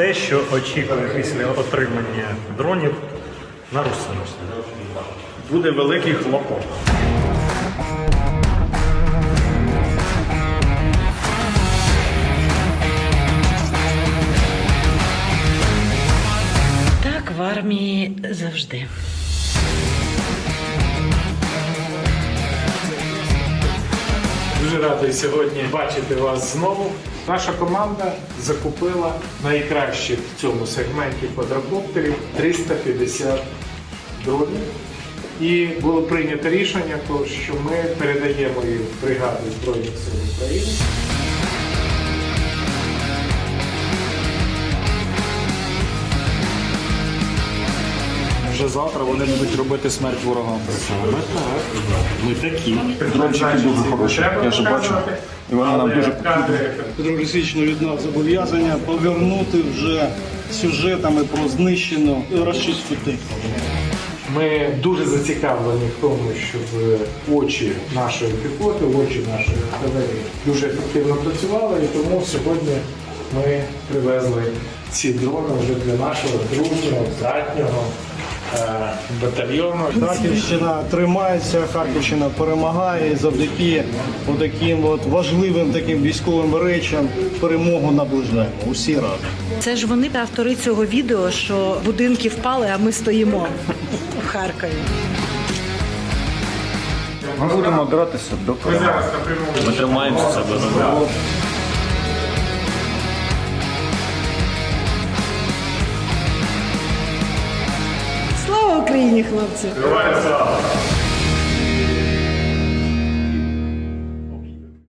те, що очікує після отримання дронів на Русину. Буде великий хлопок. Так в армії завжди. Дуже радий сьогодні бачити вас знову. Наша команда закупила найкращих в цьому сегменті квадрокоптерів 350 дронів. І було прийнято рішення, що ми передаємо їх в бригади Збройних сил України. Вже завтра вони будуть робити смерть ворогам. Ми такі. Дрончики дуже хороші. Я вже бачу. І вони нам дуже Петро Олексійович від нас зобов'язання повернути вже сюжетами про знищену розчистку техніку. Ми дуже зацікавлені в тому, щоб очі нашої піхоти, очі нашої артилерії дуже ефективно працювали, і тому сьогодні ми привезли ці дрони вже для нашого дружнього, братнього е, батальйону. Харківщина тримається, Харківщина перемагає і завдяки таким от важливим таким військовим речам перемогу наближаємо усі разом. Це ж вони автори цього відео, що будинки впали, а ми стоїмо в Харкові. Ми будемо дратися до перемоги. Ми тримаємося себе. Слава Україні, хлопці! Героям слава!